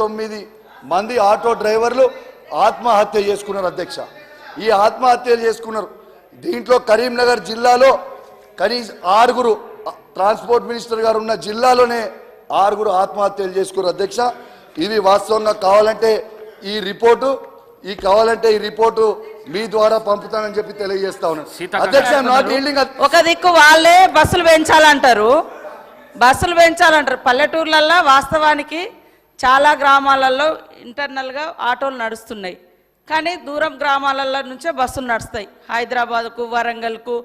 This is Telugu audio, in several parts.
తొమ్మిది మంది ఆటో డ్రైవర్లు ఆత్మహత్య చేసుకున్నారు అధ్యక్ష. ఈ ఆత్మహత్యలు చేసుకున్నారు. దీంట్లో కరీంనగర్ జిల్లాలో కనీస ఆరుగురు ట్రాన్స్పోర్ట్ మినిస్టర్ గారు ఉన్న జిల్లాలోనే ఆరుగురు ఆత్మహత్యలు చేసుకున్నారు అధ్యక్ష. ఇది వాస్తవంగా కావాలంటే ఈ రిపోర్టు ఈ కావాలంటే ఈ రిపోర్టు మీ ద్వారా పంపుతానని చెప్పి తెలియజేస్తా ఉన్నాను. అధ్యక్ష. ఒక దిక్కు వాళ్ళే బస్సులు పెంచాలంటారు. బస్సులు పెంచాలంటారు. పల్లెటూర్లల్లో వాస్తవానికి చాలా గ్రామాలలో ఇంటర్నల్గా ఆటోలు నడుస్తున్నాయి. కానీ దూరం గ్రామాలలో నుంచే బస్సులు నడుస్తాయి. హైదరాబాద్కు వరంగల్కు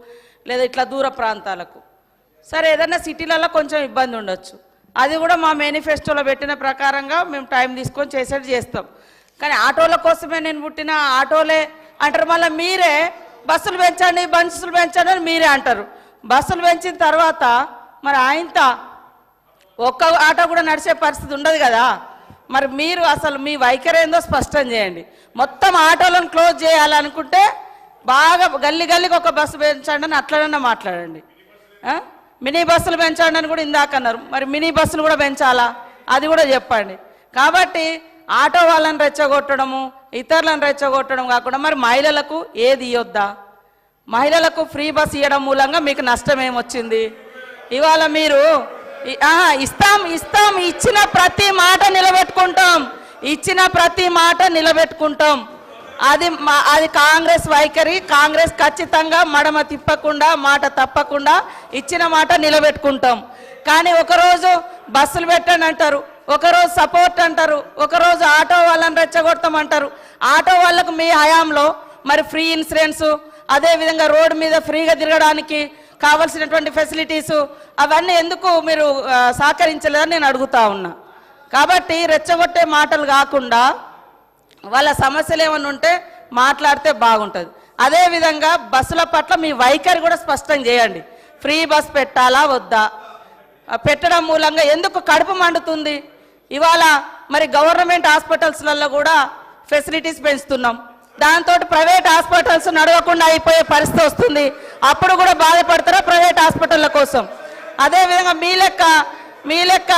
లేదా ఇట్లా దూర ప్రాంతాలకు. సరే ఏదైనా సిటీలలో కొంచెం ఇబ్బంది ఉండొచ్చు. అది కూడా మా మేనిఫెస్టోలో పెట్టిన ప్రకారంగా మేము టైం తీసుకొని చేసేది చేస్తాం. కానీ ఆటోల కోసమే నేను పుట్టిన ఆటోలే అంటారు. మళ్ళీ మీరే బస్సులు పెంచండి బస్సులు పెంచండి అని మీరే అంటారు. బస్సులు పెంచిన తర్వాత మరి ఆయనతో ఒక్క ఆటో కూడా నడిచే పరిస్థితి ఉండదు కదా. మరి మీరు అసలు మీ వైఖరి ఏందో స్పష్టం చేయండి. మొత్తం ఆటోలను క్లోజ్ చేయాలనుకుంటే బాగా గల్లి గల్లికి ఒక బస్సు పెంచండి అని అట్లనన్నా మాట్లాడండి. మినీ బస్సులు పెంచండి అని కూడా ఇందాక అన్నారు. మరి మినీ బస్సులు కూడా పెంచాలా? అది కూడా చెప్పండి. కాబట్టి ఆటో వాళ్ళని రెచ్చగొట్టడము ఇతరులను రెచ్చగొట్టడం కాకుండా మరి మహిళలకు ఏది ఇవ్వద్దా మహిళలకు ఫ్రీ బస్ ఇవ్వడం మూలంగా మీకు నష్టం ఏమొచ్చింది? ఇవాళ మీరు ఇస్తాం ఇస్తాం ఇచ్చిన ప్రతి మాట నిలబెట్టుకుంటాం. ఇచ్చిన ప్రతి మాట నిలబెట్టుకుంటాం. అది మా- అది కాంగ్రెస్ వైఖరి కాంగ్రెస్ ఖచ్చితంగా మడమ తిప్పకుండా మాట తప్పకుండా ఇచ్చిన మాట నిలబెట్టుకుంటాం. కానీ ఒకరోజు బస్సులు పెట్టండి అంటారు ఒకరోజు సపోర్ట్ అంటారు ఒకరోజు ఆటో వాళ్ళని రెచ్చగొడతామంటారు. ఆటో వాళ్ళకు మీ హయాంలో మరి ఫ్రీ ఇన్సూరెన్స్ అదే విధంగా రోడ్డు మీద ఫ్రీగా తిరగడానికి కావలసినటువంటి ఫెసిలిటీస్ అవన్నీ ఎందుకు మీరు సహకరించలేదని నేను అడుగుతా ఉన్నా. కాబట్టి రెచ్చగొట్టే మాటలు కాకుండా వాళ్ళ సమస్యలు ఏమన్నా ఉంటే మాట్లాడితే బాగుంటుంది. అదేవిధంగా బస్సుల పట్ల మీ వైఖరి కూడా స్పష్టం చేయండి. ఫ్రీ బస్ పెట్టాలా వద్దా? పెట్టడం మూలంగా ఎందుకు కడుపు మండుతుంది? ఇవాళ మరి గవర్నమెంట్ హాస్పిటల్స్లలో కూడా ఫెసిలిటీస్ పెంచుతున్నాం. దాంతో ప్రైవేట్ హాస్పిటల్స్ నడవకుండా అయిపోయే పరిస్థితి వస్తుంది. అప్పుడు కూడా బాధపడతారా ప్రైవేట్ హాస్పిటళ్ళ కోసం? అదేవిధంగా మీ లెక్క మీ లెక్క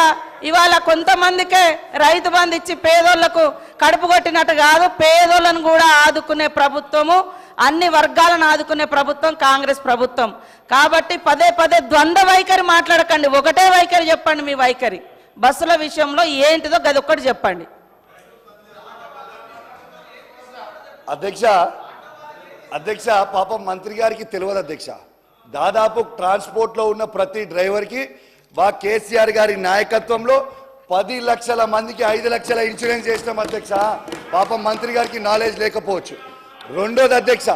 ఇవాళ కొంతమందికే రైతు బంధు ఇచ్చి పేదోళ్ళకు కడుపు కొట్టినట్టు కాదు పేదోళ్ళను కూడా ఆదుకునే ప్రభుత్వము అన్ని వర్గాలను ఆదుకునే ప్రభుత్వం కాంగ్రెస్ ప్రభుత్వం. కాబట్టి పదే పదే ద్వంద్వ వైఖరి మాట్లాడకండి. ఒకటే వైఖరి చెప్పండి మీ వైఖరి. బస్సుల విషయంలో ఏంటిదో గది ఒక్కటి చెప్పండి. అధ్యక్ష అధ్యక్ష పాపం మంత్రి గారికి తెలియదు అధ్యక్ష. దాదాపు ట్రాన్స్పోర్ట్లో ఉన్న ప్రతి డ్రైవర్కి మా కేసీఆర్ గారి నాయకత్వంలో పది లక్షల మందికి ఐదు లక్షల ఇన్సూరెన్స్ చేసినాం అధ్యక్ష. పాపం మంత్రి గారికి నాలెడ్జ్ లేకపోవచ్చు. రెండోది అధ్యక్ష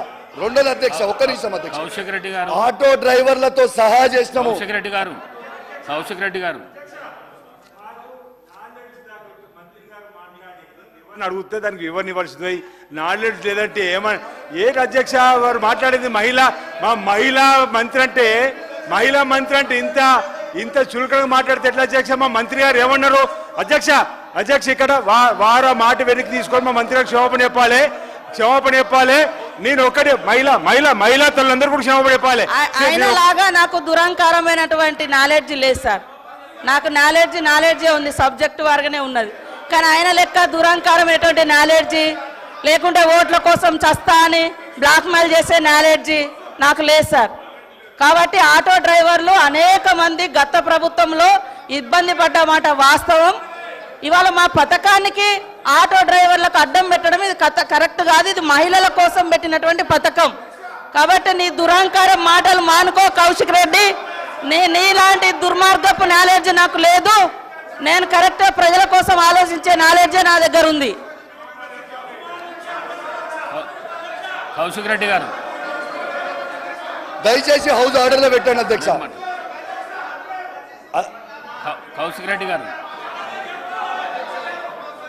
రెండోది అధ్యక్ష ఒక్క నిమిషం అధ్యక్ష. కౌశిక్ రెడ్డి గారు. ఆటో డ్రైవర్లతో సహా చేసినాము. కౌశిక్ రెడ్డి గారు కౌశిక్ రెడ్డి గారు. అని అడిగితే దానికి ఎవరిని ఇవ్వాల్సింది. నాలెడ్జ్ లేదంటే ఏమని ఏ అధ్యక్ష వారు మాట్లాడేది మహిళ మా మహిళా మంత్రి అంటే మహిళా మంత్రి అంటే ఇంత ఇంత చులకనగా మాట్లాడితే ఎట్లా అధ్యక్ష? మా మంత్రి గారు ఏమన్నారు? అధ్యక్ష అధ్యక్ష ఇక్కడ వా వార మాట వెనక్కి తీసుకొని మా మంత్రి గారికి క్షమాపణ చెప్పాలి. క్షమాపణ చెప్పాలి. నేను ఒకటి మహిళ మహిళ మహిళా తల్లందరూ కూడా క్షమాపణ చెప్పాలి. ఆ- ఆయన లాగా నాకు దురంకారమైనటువంటి నాలెడ్జ్ లేదు సార్. నాకు నాలెడ్జ్ నాలెడ్జే ఉంది. సబ్జెక్ట్ వారుగానే ఉన్నది. కానీ ఆయన లెక్క దురంకారమైనటువంటి నాలెడ్జి? లేకుంటే ఓట్ల కోసం చస్తా అని బ్లాక్ మెయిల్ చేసే నాలెడ్జి నాకు లేదు సార్. కాబట్టి ఆటో డ్రైవర్లు అనేక మంది గత ప్రభుత్వంలో ఇబ్బంది పడ్డ మాట వాస్తవం. ఇవాళ మా పథకానికి ఆటో డ్రైవర్లకు అడ్డం పెట్టడం ఇది కథ కరెక్ట్ కాదు. ఇది మహిళల కోసం పెట్టినటువంటి పథకం. కాబట్టి నీ దురహంకారం మాటలు మానుకో కౌశిక్ రెడ్డి. నీ నీలాంటి దుర్మార్గపు నాలెడ్జ్ నాకు లేదు. నేను కరెక్ట్ ప్రజల కోసం ఆలోచించే నాలెడ్జే నా దగ్గర ఉంది. కౌశిక్ రెడ్డి గారు. దయచేసి హౌస్ ఆర్డర్లో పెట్టండి అధ్యక్ష. కౌశిక్ రెడ్డి గారు.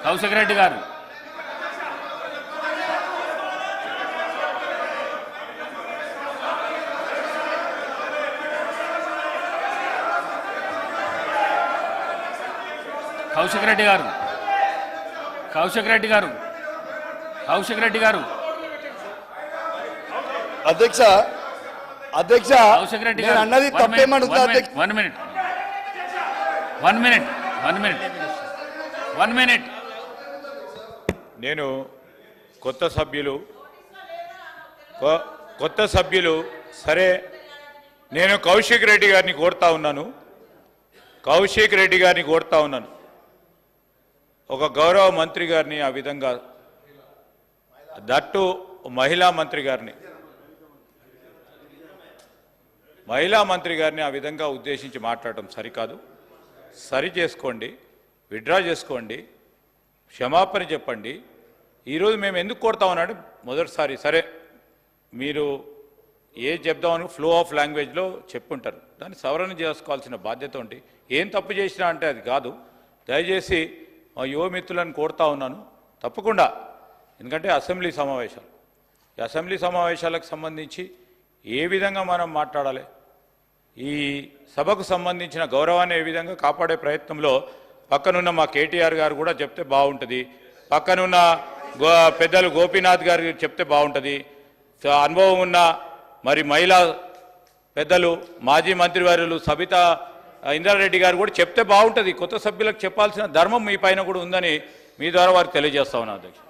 కౌశిక్ రెడ్డి గారు. కౌశిక్ రెడ్డి గారు. కౌశిక్ రెడ్డి గారు. కౌశిక్ రెడ్డి గారు. అధ్యక్ష అధ్యక్ష కౌశిక్ రెడ్డి గారు. అన్నది one minute one minute one minute one minute నేను కొత్త సభ్యులు. కొ- కొత్త సభ్యులు. సరే నేను కౌశిక్ రెడ్డి గారిని కోరుతా ఉన్నాను. కౌశిక్ రెడ్డి గారిని కోరుతా ఉన్నాను. ఒక గౌరవ మంత్రి గారిని ఆ విధంగా దట్టు మహిళా మంత్రి గారిని. మహిళా మంత్రి గారిని ఆ విధంగా ఉద్దేశించి మాట్లాడటం సరికాదు. సరి చేసుకోండి విడ్రా చేసుకోండి క్షమాపణ చెప్పండి. ఈరోజు మేము ఎందుకు కొడతామన్నాడు మొదటిసారి సరే మీరు ఏ చెప్దామని ఫ్లో ఆఫ్ లాంగ్వేజ్లో చెప్పుంటారు. దాన్ని సవరణ చేసుకోవాల్సిన బాధ్యత ఉంటే ఏం తప్పు చేసినా అంటే అది కాదు. దయచేసి మా యువమిత్రులను కోరుతా ఉన్నాను. తప్పకుండా. ఎందుకంటే అసెంబ్లీ సమావేశాలు. ఈ అసెంబ్లీ సమావేశాలకు సంబంధించి ఏ విధంగా మనం మాట్లాడాలి? ఈ సభకు సంబంధించిన గౌరవాన్ని ఏ విధంగా కాపాడే ప్రయత్నంలో పక్కనున్న మా కేటీఆర్ గారు కూడా చెప్తే బాగుంటుంది. పక్కనున్న గో పెద్దలు గోపీనాథ్ గారు చెప్తే బాగుంటుంది. అనుభవం ఉన్న మరి మహిళా పెద్దలు మాజీ మంత్రివర్యులు సబితా ఇంద్రారెడ్డి గారు కూడా చెప్తే బాగుంటుంది. కొత్త సభ్యులకు చెప్పాల్సిన ధర్మం మీ పైన కూడా ఉందని మీ ద్వారా వారికి తెలియజేస్తా ఉన్నాను అధ్యక్ష.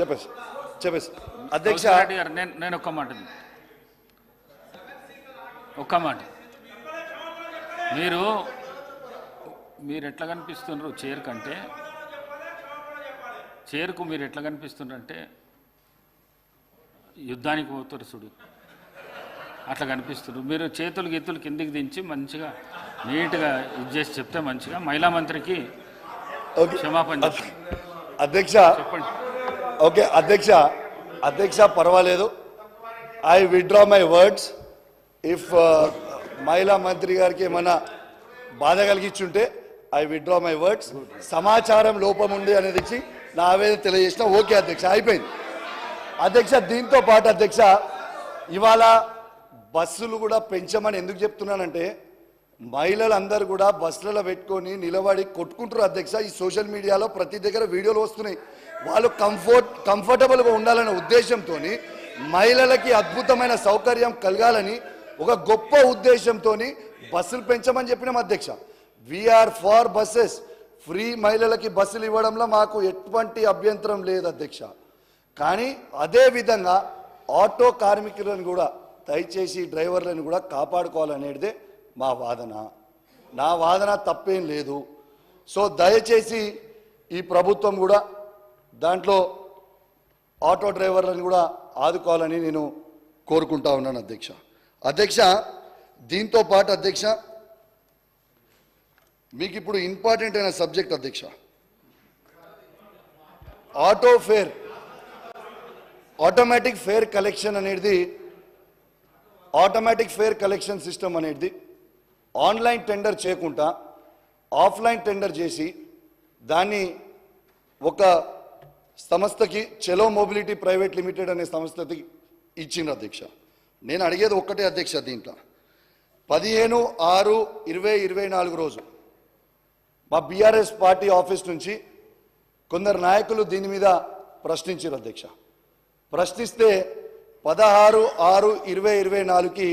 చెప్పేసి చెప్పేసి. అధ్యక్ష నేను ఒక్క మాట ఒక్క మాట. మీరు మీరు ఎట్లా కనిపిస్తున్నారు చైర్ కంటే? చైర్కు మీరు ఎట్లా కనిపిస్తున్నారంటే యుద్ధానికి పోతారు చూడు. అట్లా కనిపిస్తున్నారు మీరు చేతులు గీతులు కిందికి దించి మంచిగా నీట్గా ఇది చేసి చెప్తే మంచిగా. మహిళా మంత్రికి ఓకే. క్షమాపణ అధ్యక్ష చెప్పండి. ఓకే అధ్యక్ష అధ్యక్ష పర్వాలేదు. I withdraw my words if మహిళా మంత్రి గారికి ఏమైనా బాధ కలిగించుంటే ఐ విడ్రా మై వర్డ్స్ సమాచారం లోపం ఉంది అనేది ఇచ్చి నా ఆవేదన తెలియజేసిన ఓకే అధ్యక్ష. అయిపోయింది. అధ్యక్ష దీంతో పాటు అధ్యక్ష ఇవాళ బస్సులు కూడా పెంచమని ఎందుకు చెప్తున్నానంటే మహిళలందరూ కూడా బస్సులలో పెట్టుకొని నిలబడి కొట్టుకుంటారు అధ్యక్ష. ఈ సోషల్ మీడియాలో ప్రతి దగ్గర వీడియోలు వస్తున్నాయి. వాళ్ళు కంఫర్ట్ కంఫర్టబుల్గా ఉండాలనే ఉద్దేశంతో మహిళలకి అద్భుతమైన సౌకర్యం కలగాలని ఒక గొప్ప ఉద్దేశంతో బస్సులు పెంచమని చెప్పినాం అధ్యక్ష. వీఆర్ ఫార్ బస్సెస్ ఫ్రీ మహిళలకి బస్సులు ఇవ్వడంలో మాకు ఎటువంటి అభ్యంతరం లేదు అధ్యక్ష. కానీ అదే విధంగా ఆటో కార్మికులను కూడా దయచేసి డ్రైవర్లను కూడా కాపాడుకోవాలనేదే మా వాదన. నా వాదన తప్పేం లేదు. సో దయచేసి ఈ ప్రభుత్వం కూడా దాంట్లో ఆటో డ్రైవర్లను కూడా ఆదుకోవాలని నేను కోరుకుంటా ఉన్నాను అధ్యక్ష. అధ్యక్ష దీంతో పాటు అధ్యక్ష మీకు ఇప్పుడు ఇంపార్టెంట్ అయిన సబ్జెక్ట్ అధ్యక్ష. Auto fare automatic fare collection అనేది ఆటోమేటిక్ ఫేర్ కలెక్షన్ సిస్టమ్ అనేది ఆన్లైన్ టెండర్ చేయకుండా ఆఫ్లైన్ టెండర్ చేసి దాన్ని ఒక సంస్థకి చెలో మొబిలిటీ ప్రైవేట్ లిమిటెడ్ అనే సంస్థకి ఇచ్చిండ్రు అధ్యక్ష. నేను అడిగేది ఒక్కటే అధ్యక్ష దీంట్లో. పదిహేను ఆరు ఇరవై ఇరవై నాలుగు రోజు మా బీఆర్ఎస్ పార్టీ ఆఫీస్ నుంచి కొందరు నాయకులు దీని మీద ప్రశ్నించారు అధ్యక్ష. ప్రశ్నిస్తే పదహారు ఆరు ఇరవై ఇరవై నాలుగుకి